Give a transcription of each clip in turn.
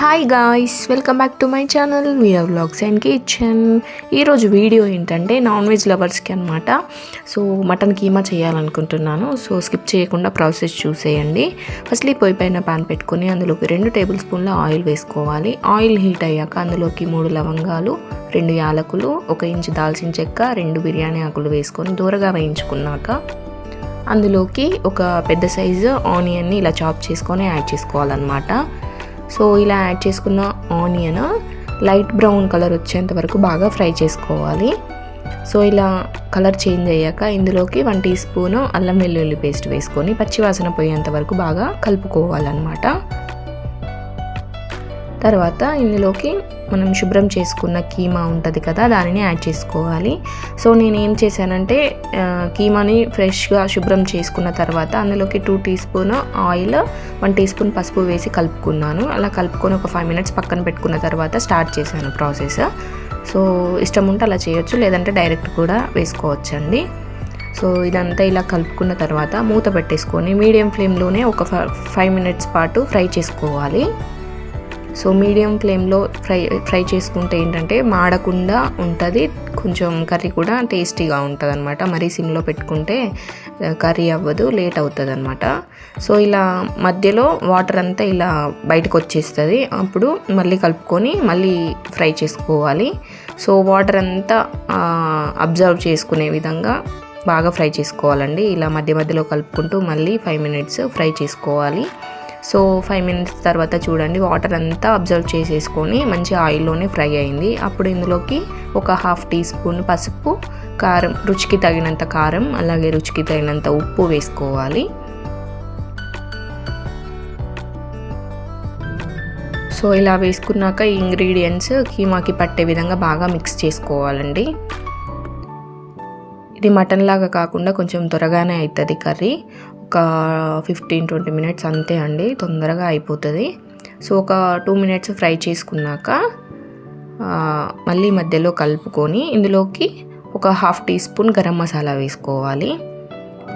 Hi guys welcome back to my channel V R vlogs and kitchen ఈరోజు video ఏంటంటే non veg లవర్స్కి అనమాట so mutton keema చేయాలనుకుంటున్నాను. So skip చేయకుండా process చూసేయండి. ఫస్ట్లీ పొయ్యి పైన పాన్ పెట్టుకొని అందులోకి రెండు టేబుల్ స్పూన్ల ఆయిల్ వేసుకోవాలి. ఆయిల్ హీట్ అయ్యాక అందులోకి మూడు లవంగాలు రెండు యాలకులు ఒక ఇంచు దాల్చిన చెక్క రెండు బిర్యానీ ఆకులు వేసుకొని దూరగా వేయించుకున్నాక అందులోకి ఒక పెద్ద సైజు ఆనియన్ని ఇలా చాప్ చేసుకొని యాడ్ చేసుకోవాలన్నమాట. సో ఇలా యాడ్ చేసుకున్న ఆనియన్ లైట్ బ్రౌన్ కలర్ వచ్చేంత వరకు బాగా ఫ్రై చేసుకోవాలి. సో ఇలా కలర్ చేంజ్ అయ్యాక ఇందులోకి వన్ టీ స్పూన్ అల్లం వెల్లుల్లి పేస్ట్ వేసుకొని పచ్చివాసన పోయేంత వరకు బాగా కలుపుకోవాలన్నమాట. తర్వాత ఇందులోకి మనం శుభ్రం చేసుకున్న కీమా ఉంటుంది కదా దానిని యాడ్ చేసుకోవాలి. సో నేను ఏం చేశానంటే కీమాని ఫ్రెష్గా శుభ్రం చేసుకున్న తర్వాత అందులోకి two teaspoon oil one teaspoon పసుపు వేసి కలుపుకున్నాను. అలా కలుపుకొని ఒక ఫైవ్ మినిట్స్ పక్కన పెట్టుకున్న తర్వాత స్టార్ట్ చేశాను ప్రాసెస్. సో ఇష్టం ఉంటే అలా చేయొచ్చు లేదంటే డైరెక్ట్ కూడా వేసుకోవచ్చండి. సో ఇదంతా ఇలా కలుపుకున్న తర్వాత మూత పెట్టేసుకొని మీడియం ఫ్లేమ్లోనే ఒక ఫైవ్ మినిట్స్ పాటు ఫ్రై చేసుకోవాలి. సో మీడియం ఫ్లేమ్లో ఫ్రై ఫ్రై చేసుకుంటే ఏంటంటే మాడకుండా ఉంటుంది కొంచెం కర్రీ కూడా టేస్టీగా ఉంటుంది అనమాట మరీ సిమ్లో పెట్టుకుంటే కర్రీ అవ్వదు లేట్ అవుతుంది అనమాట సో ఇలా మధ్యలో వాటర్ అంతా ఇలా బయటకు వచ్చేస్తుంది అప్పుడు మళ్ళీ కలుపుకొని మళ్ళీ ఫ్రై చేసుకోవాలి. సో వాటర్ అంతా అబ్జర్వ్ చేసుకునే విధంగా బాగా ఫ్రై చేసుకోవాలండి. ఇలా మధ్య మధ్యలో కలుపుకుంటూ మళ్ళీ ఫైవ్ మినిట్స్ ఫ్రై చేసుకోవాలి. సో ఫైవ్ మినిట్స్ తర్వాత చూడండి వాటర్ అంతా అబ్జర్వ్ చేసేసుకొని మంచి ఆయిల్లోనే ఫ్రై అయింది. అప్పుడు ఇందులోకి ఒక హాఫ్ టీ స్పూన్ పసుపు కారం రుచికి తగినంత కారం అలాగే రుచికి తగినంత ఉప్పు వేసుకోవాలి. సో ఇలా వేసుకున్నాక ఈ ఇంగ్రీడియంట్స్ కీమాకి పట్టే విధంగా బాగా మిక్స్ చేసుకోవాలండి. ఇది మటన్ లాగా కాకుండా కొంచెం త్వరగానే అవుతుంది కర్రీ. ఒక ఫిఫ్టీన్ ట్వంటీ మినిట్స్ అంతే అండి. తొందరగా అయిపోతుంది. సో ఒక టూ మినిట్స్ ఫ్రై చేసుకున్నాక మళ్ళీ మధ్యలో కలుపుకొని ఇందులోకి ఒక half teaspoon garam masala వేసుకోవాలి.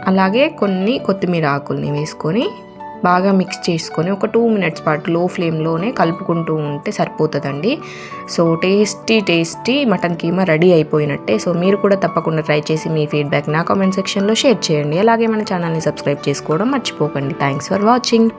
అలాగే కొన్ని కొత్తిమీర ఆకుల్ని వేసుకొని బాగా మిక్స్ చేసుకొని ఒక టూ మినిట్స్ పాటు లో ఫ్లేమ్లోనే కలుపుకుంటూ ఉంటే సరిపోతుందండి. So tasty tasty mutton keema ready అయిపోయినట్టే. సో మీరు కూడా తప్పకుండా ట్రై చేసి మీ ఫీడ్బ్యాక్ నా కామెంట్ సెక్షన్లో షేర్ చేయండి. అలాగే మన ఛానల్ని సబ్స్క్రైబ్ చేసుకోవడం మర్చిపోకండి. Thanks for watching